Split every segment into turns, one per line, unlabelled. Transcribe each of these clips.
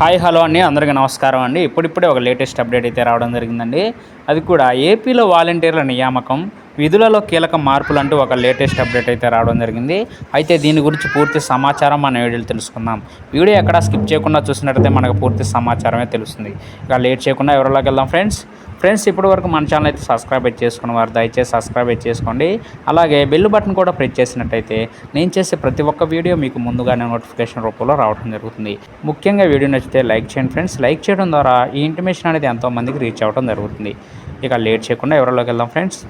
Hi hello అండి. అందరికీ నమస్కారం అండి. ఇప్పుడిప్పుడే ఒక లేటెస్ట్ అప్డేట్ అయితే రావడం జరిగిందండి. అది కూడా ఏపీలో వాలంటీర్ల నియామకం విధులలో కీలక మార్పులు అంటూ ఒక లేటెస్ట్ అప్డేట్ అయితే రావడం జరిగింది. అయితే దీని గురించి పూర్తి సమాచారం మన వీడియోలో తెలుసుకుందాం. వీడియో ఎక్కడ స్కిప్ చేయకుండా చూసినట్టయితే మనకు పూర్తి సమాచారమే తెలుస్తుంది. ఇక లేట్ చేయకుండా ఎవరిలోకి వెళ్దాం ఫ్రెండ్స్. ఫ్రెండ్స్ ఇప్పటి వరకు మన ఛానల్ అయితే సబ్స్క్రైబ్ చేసుకున్న వారు దయచేసి సబ్స్క్రైబ్ చేసుకోండి. అలాగే బెల్ బటన్ కూడా ప్రెస్ చేసినట్టయితే నేను చేసే ప్రతి ఒక్క వీడియో మీకు ముందుగానే నోటిఫికేషన్ రూపంలో రావడం జరుగుతుంది. ముఖ్యంగా వీడియో నచ్చితే లైక్ చేయండి ఫ్రెండ్స్. లైక్ చేయడం ద్వారా ఈ ఇంటిమేషన్ అనేది ఎంతోమందికి రీచ్ అవ్వడం జరుగుతుంది. ఇక లేట్ చేయకుండా ఎవరిలోకి వెళ్దాం ఫ్రెండ్స్.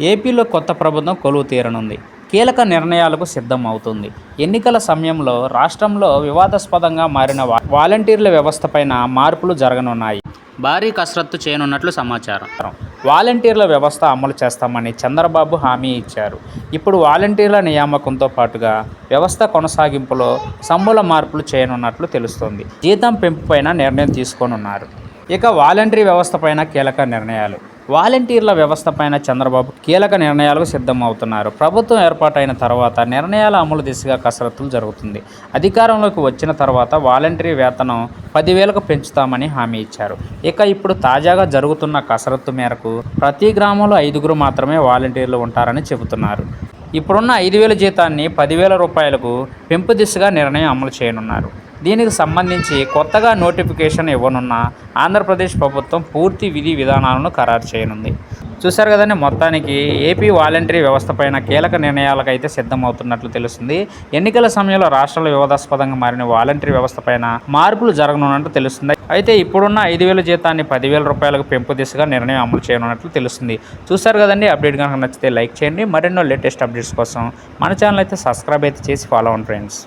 ఏపీలో కొత్త ప్రభుత్వం కొలువు తీరనుంది. కీలక నిర్ణయాలకు సిద్ధం అవుతుంది ఎన్నికల సమయంలో రాష్ట్రంలో వివాదాస్పదంగా మారిన వా- వాలంటీర్ల వ్యవస్థపైన మార్పులు జరగనున్నాయి. భారీ కసరత్తు చేయనున్నట్లు సమాచారం. వాలంటీర్ల వ్యవస్థ అమలు చేస్తామని చంద్రబాబు హామీ ఇచ్చారు. ఇప్పుడు వాలంటీర్ల నియామకంతో పాటుగా వ్యవస్థ కొనసాగింపులో సంబుల మార్పులు చేయనున్నట్లు తెలుస్తోంది. జీతం పెంపుపైన నిర్ణయం తీసుకోనున్నారు. ఇక వాలంటరీ వ్యవస్థ పైన కీలక నిర్ణయాలు. వాలంటీర్ల వ్యవస్థ పైన చంద్రబాబు కీలక నిర్ణయాలకు సిద్ధమవుతున్నారు. ప్రభుత్వం ఏర్పాటైన తర్వాత నిర్ణయాల అమలు దిశగా కసరత్తులు జరుగుతుంది. అధికారంలోకి వచ్చిన తర్వాత వాలంటీర్ వేతనం పదివేలకు పెంచుతామని హామీ ఇచ్చారు. ఇక ఇప్పుడు తాజాగా జరుగుతున్న కసరత్తు మేరకు ప్రతి గ్రామంలో ఐదుగురు మాత్రమే వాలంటీర్లు ఉంటారని చెబుతున్నారు. ఇప్పుడున్న ఐదు వేల జీతాన్ని పదివేల రూపాయలకు పెంపు దిశగా నిర్ణయం అమలు చేయనున్నారు. దీనికి సంబంధించి కొత్తగా నోటిఫికేషన్ ఇవ్వనున్న ఆంధ్రప్రదేశ్ ప్రభుత్వం పూర్తి విధి విధానాలను ఖరారు చేయనుంది. చూశారు కదండి మొత్తానికి ఏపీ వాలంటరీ వ్యవస్థ పైన కీలక నిర్ణయాలకు అయితే సిద్ధమవుతున్నట్లు తెలుస్తుంది. ఎన్నికల సమయంలో రాష్ట్రంలో వివాదాస్పదంగా మారిన వాలంటరీ వ్యవస్థ పైన మార్పులు జరగనున్నట్టు తెలుస్తుంది. అయితే ఇప్పుడున్న ఐదు వేల జీతాన్ని పదివేల రూపాయలకు పెంపు దిశగా నిర్ణయం అమలు చేయనున్నట్లు తెలుస్తుంది. చూశారు కదండి అప్డేట్ కనుక నచ్చితే లైక్ చేయండి. మరెన్నో లేటెస్ట్ అప్డేట్స్ కోసం మన ఛానల్ అయితే సబ్స్క్రైబ్ అయితే చేసి ఫాలో అవ్వండి ఫ్రెండ్స్.